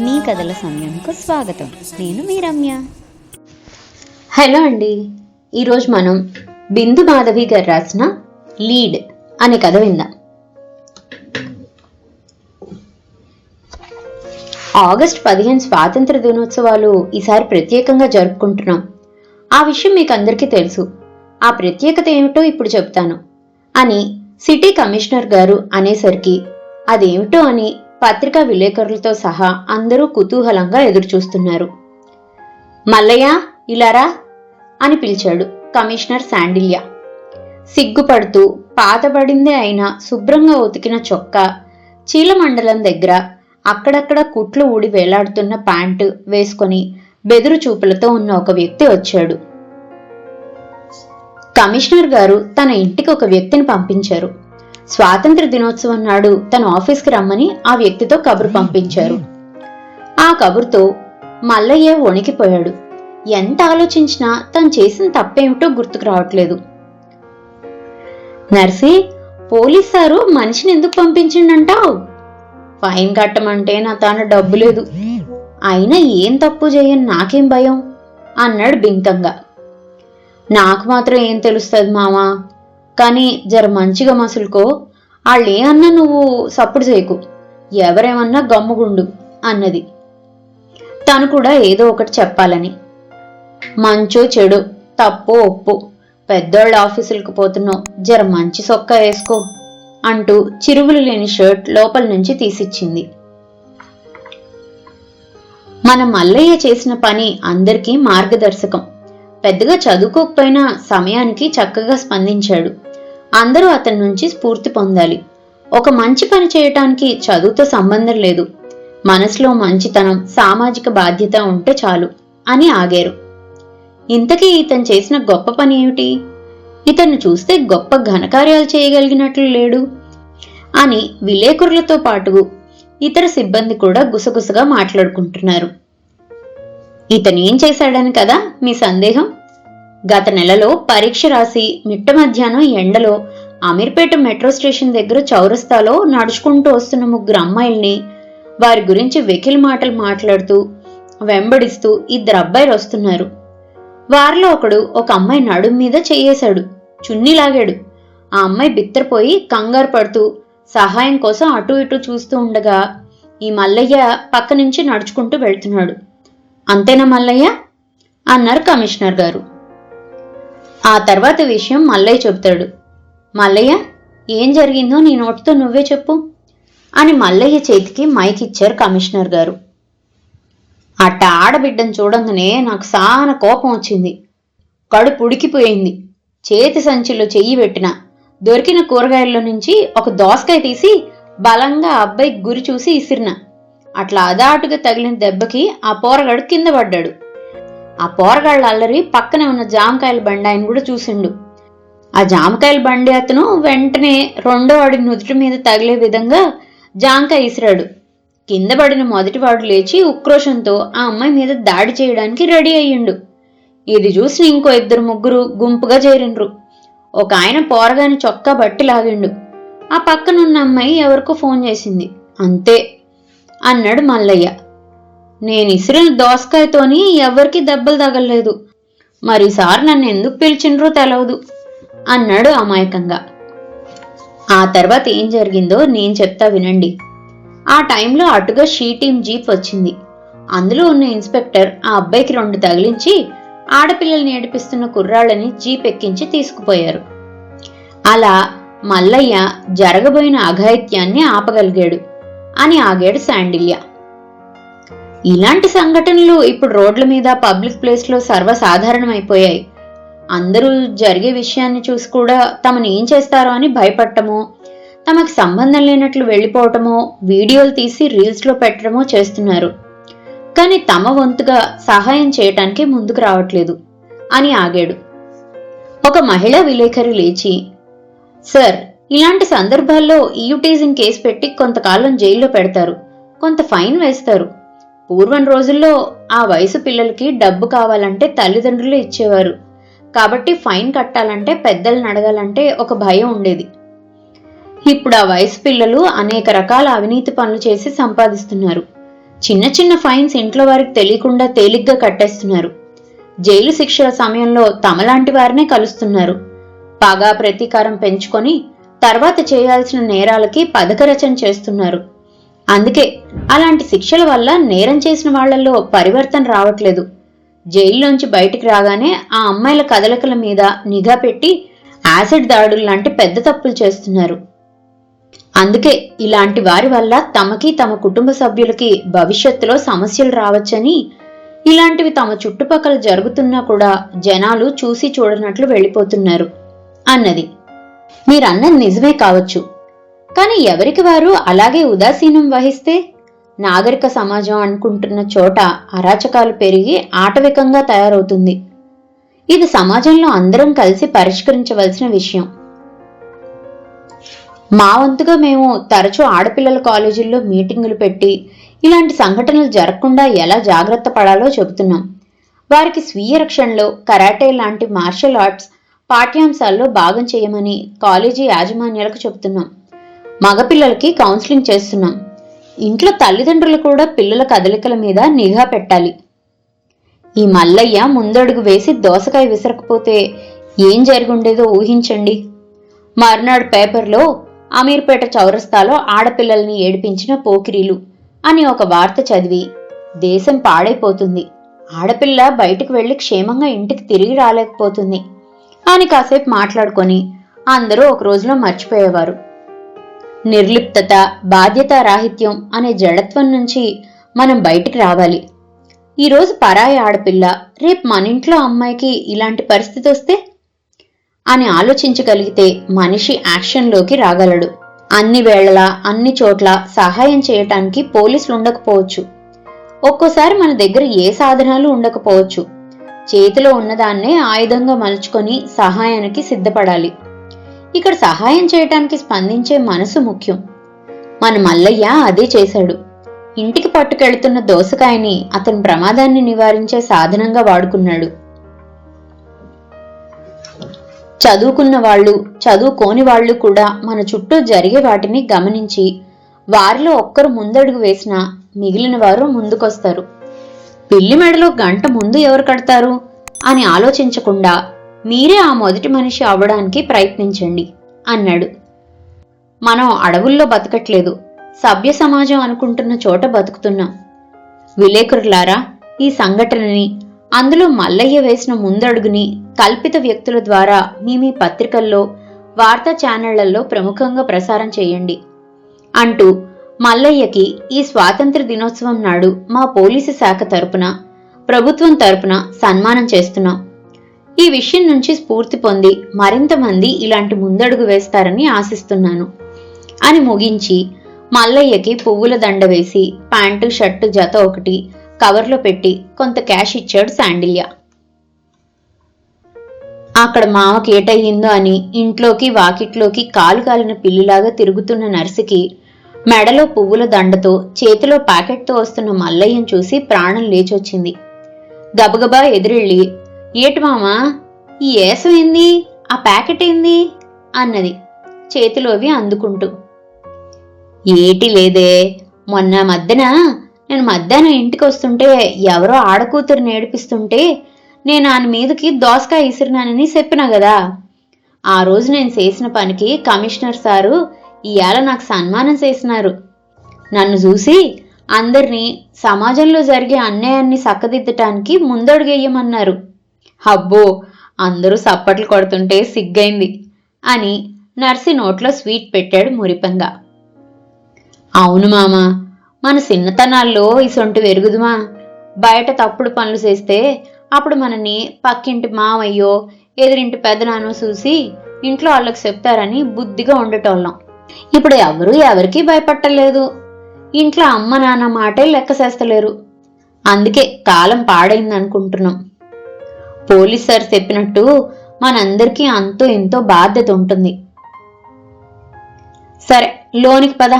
మీ కథల సమయంకు స్వాగతం. నేను మీ రమ్య. హలో అండి. ఈరోజు మనం బిందు మాధవి గారు రాసిన లీడ్ అనే కథ విందాం. ఆగస్ట్ పదిహేను స్వాతంత్ర దినోత్సవాలు ఈసారి ప్రత్యేకంగా జరుపుకుంటున్నాం. ఆ విషయం మీకు అందరికీ తెలుసు. ఆ ప్రత్యేకత ఏమిటో ఇప్పుడు చెప్తాను. అని సిటీ కమిషనర్ గారు అనేసరికి అదేమిటో అని పత్రికా విలేకరులతో సహా అందరూ కుతూహలంగా ఎదురుచూస్తున్నారు. మల్లయ్య ఇలారా అని పిలిచాడు కమిషనర్ శాండిల్య. సిగ్గుపడుతూ పాతబడిందే అయినా శుభ్రంగా ఉతికిన చొక్కా చీలమండలం దగ్గర అక్కడక్కడ కుట్లు ఊడి వేలాడుతున్న ప్యాంటు వేసుకొని బెదురు చూపులతో ఉన్న ఒక వ్యక్తి వచ్చాడు. కమిషనర్ గారు తన ఇంటికి ఒక వ్యక్తిని పంపించారు. స్వాతంత్ర దినోత్సవం నాడు తన ఆఫీస్కి రమ్మని ఆ వ్యక్తితో కబురు పంపించారు. ఆ కబురుతో మల్లయ్య వణికిపోయాడు. ఎంత ఆలోచించినా తను చేసిన తప్పేమిటో గుర్తుకు రావట్లేదు. నర్సి పోలీస్ సారు మనిషిని ఎందుకు పంపించిండంటావు? ఫైన్ కట్టమంటే నా తాను డబ్బు లేదు. అయినా ఏం తప్పు చేయని నాకేం భయం? అన్నాడు బింకంగా నాకు మాత్రం ఏం తెలుస్తుంది మామా కానీ జర మంచిగా మసులుకో. వాళ్ళు ఏమన్నా నువ్వు సప్పుడు చేయకు. ఎవరేమన్నా గమ్ముగుండు అన్నది. తను కూడా ఏదో ఒకటి చెప్పాలని. మంచో చెడు తప్పు ఒప్పు పెద్దోళ్ళ ఆఫీసులకు పోతున్నావు జర మంచి సొక్క వేసుకో అంటూ చిరువులు లేని షర్ట్ లోపల నుంచి తీసిచ్చింది. మన మల్లయ్య చేసిన పని అందరికీ మార్గదర్శకం. పెద్దగా చదువుకోకపోయినా సమయానికి చక్కగా స్పందించాడు. అందరూ అతని నుంచి స్ఫూర్తి పొందాలి. ఒక మంచి పని చేయటానికి చదువుతో సంబంధం లేదు. మనసులో మంచితనం సామాజిక బాధ్యత ఉంటే చాలు అని ఆగారు. ఇంతకీ ఇతను చేసిన గొప్ప పని ఏమిటి? ఇతన్ని చూస్తే గొప్ప ఘనకార్యాలు చేయగలిగినట్లు లేడు అని విలేకరులతో పాటు ఇతర సిబ్బంది కూడా గుసగుసగా మాట్లాడుకుంటున్నారు. ఇతను ఏం చేశాడని కదా మీ సందేహం? గత నెలలో పరీక్ష రాసి మిట్ట మధ్యాహ్నం ఎండలో అమీర్పేట మెట్రో స్టేషన్ దగ్గర చౌరస్తాలో నడుచుకుంటూ వస్తున్న ముగ్గురు అమ్మాయిల్ని వారి గురించి వెకిల్ మాటలు మాట్లాడుతూ వెంబడిస్తూ ఇద్దరు అబ్బాయిలు వస్తున్నారు. వారిలో ఒకడు ఒక అమ్మాయి నడుం మీద చెయ్యేశాడు చున్నీ లాగాడు. ఆ అమ్మాయి బిత్తరపోయి కంగారు పడుతూ సహాయం కోసం అటు ఇటు చూస్తూ ఉండగా ఈ మల్లయ్య పక్క నుంచి నడుచుకుంటూ వెళ్తున్నాడు. అంతేనా మల్లయ్య? అన్నారు కమిషనర్ గారు. ఆ తర్వాత విషయం మల్లయ్య చెబుతాడు. మల్లయ్య ఏం జరిగిందో నీ నోటితో నువ్వే చెప్పు అని మల్లయ్య చేతికి మైక్ ఇచ్చారు కమిషనర్ గారు. అట్ట ఆడబిడ్డను చూడంగానే నాకు సాన కోపం వచ్చింది. కడుపు ఉడికిపోయింది చేతి సంచిలో చెయ్యి పెట్టిన. దొరికిన కూరగాయల్లో నుంచి ఒక దోసకాయ తీసి బలంగా అబ్బాయికి అబ్బాయి గురి చూసి ఇసిరిన. అట్లా అదాటుగా తగిలిన దెబ్బకి ఆ పోరగాడు కింద పడ్డాడు. ఆ పోరగాళ్ళ అల్లరి పక్కనే ఉన్న జామకాయల బండి ఆయన కూడా చూసిండు. ఆ జామకాయల బండి అతను వెంటనే రెండో వాడి నుదుటి మీద తగిలే విధంగా జామకాయ ఇసిరాడు. కింద పడిన మొదటి వాడు లేచి ఉక్రోషంతో ఆ అమ్మాయి మీద దాడి చేయడానికి రెడీ అయ్యిండు. ఇది చూసి ఇంకో ఇద్దరు ముగ్గురు గుంపుగా చేరిండ్రు. ఒక ఆయన పోరగాని చొక్కా బట్టి లాగిండు. ఆ పక్కనున్న అమ్మాయి ఎవరికో ఫోన్ చేసింది. అంతే అన్నాడు మల్లయ్య. నేను ఇసిరిన దోసకాయతోని ఎవరికీ దెబ్బలు తగలలేదు. మరి సార్ నన్ను ఎందుకు పిలిచిండ్రో తెలవదు అన్నాడు అమాయకంగా. ఆ తర్వాత ఏం జరిగిందో నేను చెప్తా వినండి. ఆ టైంలో అటుగా షీ టీం జీప్ వచ్చింది. అందులో ఉన్న ఇన్స్పెక్టర్ ఆ అబ్బాయికి రెండు తగిలించి ఆడపిల్లల్ని ఏడిపిస్తున్న కుర్రాళ్ళని జీప్ ఎక్కించి తీసుకుపోయారు. అలా మల్లయ్య జరగబోయిన అఘాయిత్యాన్ని ఆపగలిగాడు అని ఆగాడు శాండిల్య. ఇలాంటి సంఘటనలు ఇప్పుడు రోడ్ల మీద పబ్లిక్ ప్లేస్లో సర్వసాధారణమైపోయాయి. అందరూ జరిగే విషయాన్ని చూసి కూడా తమను ఏం చేస్తారో అని భయపడటమో తమకు సంబంధం లేనట్లు వెళ్ళిపోవటమో వీడియోలు తీసి రీల్స్లో పెట్టడమో చేస్తున్నారు. కానీ తమ వంతుగా సహాయం చేయటానికి ముందుకు రావట్లేదు అని ఆగాడు. ఒక మహిళా విలేకరి లేచి సార్ ఇలాంటి సందర్భాల్లో ఈయుటీజింగ్ కేసు పెట్టి కొంతకాలం జైల్లో పెడతారు. కొంత ఫైన్ వేస్తారు. పూర్వం రోజుల్లో ఆ వయసు పిల్లలకి డబ్బు కావాలంటే తల్లిదండ్రులు ఇచ్చేవారు. కాబట్టి ఫైన్ కట్టాలంటే పెద్దలను అడగాలంటే ఒక భయం ఉండేది. ఇప్పుడు ఆ వయసు పిల్లలు అనేక రకాల అవినీతి పనులు చేసి సంపాదిస్తున్నారు. చిన్న చిన్న ఫైన్స్ ఇంట్లో వారికి తెలియకుండా తేలిగ్గా కట్టేస్తున్నారు. జైలు శిక్షల సమయంలో తమలాంటి వారినే కలుస్తున్నారు. పగా ప్రతీకారం పెంచుకొని తర్వాత చేయాల్సిన నేరాలకి పథక రచన చేస్తున్నారు. అందుకే అలాంటి శిక్షల వల్ల నేరం చేసిన వాళ్ళలో పరివర్తన రావట్లేదు. జైల్లోంచి బయటికి రాగానే ఆ అమ్మాయిల కదలికల మీద నిఘా పెట్టి యాసిడ్ దాడులు లాంటి పెద్ద తప్పులు చేస్తున్నారు. అందుకే ఇలాంటి వారి వల్ల తమకి తమ కుటుంబ సభ్యులకి భవిష్యత్తులో సమస్యలు రావచ్చని ఇలాంటివి తమ చుట్టుపక్కల జరుగుతున్నా కూడా జనాలు చూసి చూడనట్లు వెళ్ళిపోతున్నారు అన్నది. మీరన్నది నిజమే కావచ్చు. కానీ ఎవరికి వారు అలాగే ఉదాసీనం వహిస్తే? నాగరిక సమాజం అనుకుంటున్న చోట అరాచకాలు పెరిగి ఆటవికంగా తయారవుతుంది. ఇది సమాజంలో అందరం కలిసి పరిష్కరించవలసిన విషయం. మా వంతుగా మేము తరచూ ఆడపిల్లల కాలేజీల్లో మీటింగులు పెట్టి ఇలాంటి సంఘటనలు జరగకుండా ఎలా జాగ్రత్త పడాలో చెబుతున్నాం. వారికి స్వీయ రక్షణలో కరాటే లాంటి మార్షల్ ఆర్ట్స్ పాఠ్యాంశాల్లో భాగం చేయమని కాలేజీ యాజమాన్యాలకు చెబుతున్నాం. మగపిల్లలకి కౌన్సిలింగ్ చేస్తున్నాం. ఇంట్లో తల్లిదండ్రులు కూడా పిల్లల కదలికల మీద నిఘా పెట్టాలి. ఈ మల్లయ్య ముందడుగు వేసి దోసకాయ విసరకపోతే ఏం జరిగుండేదో ఊహించండి. మర్నాడు పేపర్లో అమీర్పేట చౌరస్తాలో ఆడపిల్లల్ని ఏడిపించిన పోకిరీలు అని ఒక వార్త చదివి దేశం పాడైపోతుంది. ఆడపిల్ల బయటకు వెళ్ళి క్షేమంగా ఇంటికి తిరిగి రాలేకపోతుంది. అని కాసేపు మాట్లాడుకొని అందరూ ఒక రోజులో మర్చిపోయేవారు. నిర్లిప్తత బాధ్యతారాహిత్యం అనే జడత్వం నుంచి మనం బయటికి రావాలి. ఈరోజు పరాయి ఆడపిల్ల రేపు మన ఇంట్లో అమ్మాయికి ఇలాంటి పరిస్థితి వస్తే? అని ఆలోచించగలిగితే మనిషి యాక్షన్లోకి రాగలడు. అన్ని వేళలా అన్ని చోట్ల సహాయం చేయటానికి పోలీసులు ఉండకపోవచ్చు. ఒక్కోసారి మన దగ్గర ఏ సాధనాలు ఉండకపోవచ్చు. చేతిలో ఉన్నదాన్నే ఆయుధంగా మలుచుకొని సహాయానికి సిద్ధపడాలి. ఇక్కడ సహాయం చేయటానికి స్పందించే మనసు ముఖ్యం. మన మల్లయ్య అదే చేశాడు. ఇంటికి పట్టుకెళ్తున్న దోసకాయని అతని ప్రమాదాన్ని నివారించే సాధనంగా వాడుకున్నాడు. చదువుకున్న వాళ్ళు చదువుకోని వాళ్ళు కూడా మన చుట్టూ జరిగే వాటిని గమనించి వారిలో ఒక్కరు ముందడుగు వేసినా మిగిలిన వారు ముందుకొస్తారు. పిల్లి మెడలో గంట ముందు ఎవరు కడతారు? అని ఆలోచించకుండా మీరే ఆ మొదటి మనిషి అవ్వడానికి ప్రయత్నించండి అన్నాడు. మనం అడవుల్లో బతకట్లేదు సభ్య సమాజం అనుకుంటున్న చోట బతుకుతున్నాం. విలేకరులారా ఈ సంఘటనని అందులో మల్లయ్య వేసిన ముందడుగుని కల్పిత వ్యక్తుల ద్వారా మీ మీ పత్రికల్లో వార్తా ఛానళ్ళలో ప్రముఖంగా ప్రసారం చేయండి అంటూ మల్లయ్యకి ఈ స్వాతంత్ర దినోత్సవం నాడు మా పోలీసు శాఖ తరపున ప్రభుత్వం తరపున సన్మానం చేస్తున్నాం. ఈ విషయం నుంచి స్ఫూర్తి పొంది మరింత మంది ఇలాంటి ముందడుగు వేస్తారని ఆశిస్తున్నాను. అని ముగించి మల్లయ్యకి పువ్వుల దండ వేసి ప్యాంటు షర్టు జత ఒకటి కవర్లో పెట్టి కొంత క్యాష్ ఇచ్చాడు శాండిల్య. అక్కడ మామకి ఏటయ్యిందో అని ఇంట్లోకి వాకిట్లోకి కాలు కాలిన పిల్లిలాగా తిరుగుతున్న నర్సుకి మెడలో పువ్వుల దండతో చేతిలో ప్యాకెట్తో వస్తున్న మల్లయ్యను చూసి ప్రాణం లేచొచ్చింది. గబగబా ఎదురెళ్ళి ఏటి మామా? ఈ ఏసం ఏంది? ఆ ప్యాకెట్ ఏంది? అన్నది చేతిలోవి అందుకుంటూ. ఏటి లేదే మొన్న మధ్యన నేను మధ్యాహ్నం ఇంటికి వస్తుంటే ఎవరో ఆడకూతురు నేడిపిస్తుంటే నేను ఆయన మీదకి దోసకాయ ఇసిరినానని చెప్పినా కదా. ఆ రోజు నేను చేసిన పనికి కమిషనర్ సారు ఇవాళ నాకు సన్మానం చేసినారు. నన్ను చూసి అందరినీ సమాజంలో జరిగే అన్యాయాన్ని చక్కదిద్దటానికి ముందడుగేయమన్నారు. అబ్బో అందరూ సప్పట్లు కొడుతుంటే సిగ్గైంది అని నర్సి నోట్లో స్వీట్ పెట్టాడు మురిపంగా అవును మామ మన చిన్నతనాల్లో ఇసొంటి వెరుగుదుమా బయట తప్పుడు పనులు చేస్తే అప్పుడు మనని పక్కింటి మామయ్యో ఎదురింటి పెదనానో చూసి ఇంట్లో వాళ్ళకి చెప్తారని బుద్ధిగా ఉండేటోళ్ళం. ఇప్పుడు ఎవరు ఎవరికీ భయపట్టలేదు. ఇంట్లో అమ్మ నాన్న మాటే లెక్క చేస్తలేరు. అందుకే కాలం పాడైంది అనుకుంటున్నాం పోలీస్ సార్ చెప్పినట్టు మనందరికీ అంతో ఎంతో బాధ్యత ఉంటుంది. సరే లోనికి పద.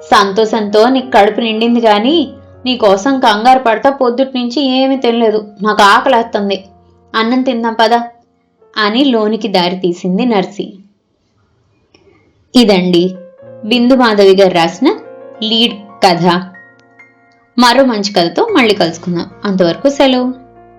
సంతోషంతో నీకు కడుపు నిండింది కానీ నీకోసం కంగారు పడతా పొద్దుటి నుంచి ఏమీ తినలేదు. నాకు ఆకలేస్తుంది అన్నం తిందాం పద అని లోనికి దారి తీసింది నర్సి. ఇదండి బిందు మాధవి గారు రాసిన లీడ్ కథ. మరో మంచి కథతో మళ్ళీ కలుసుకుందాం. అంతవరకు సెలవు.